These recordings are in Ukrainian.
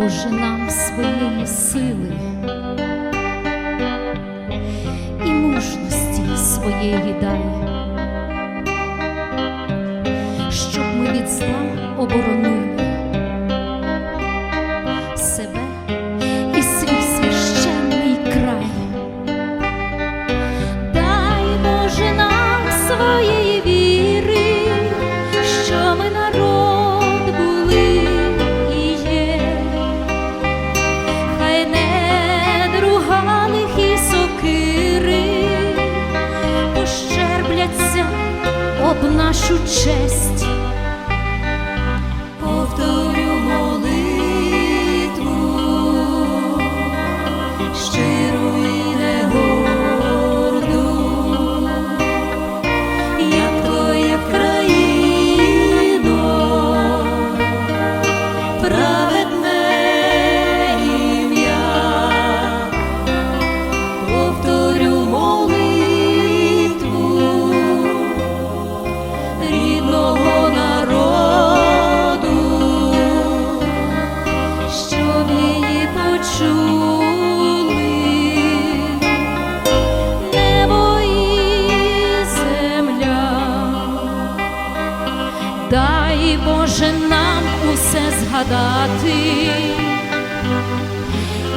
Боже нам своєї сили і мужності своєї дай, щоб ми від зла оборонили. Нашу честь. Дай Боже нам усе згадати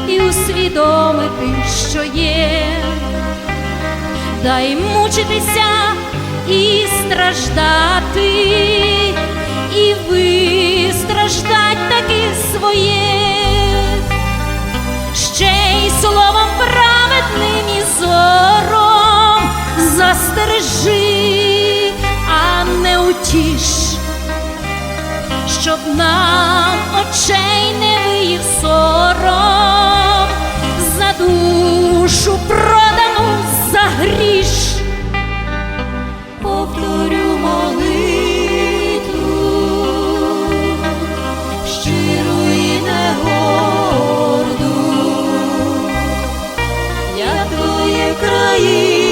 і усвідомити, що є. Дай мучитися і страждати, і вистраждать таки своє, праведним і зором застережи, а не утіш, щоб нам країн.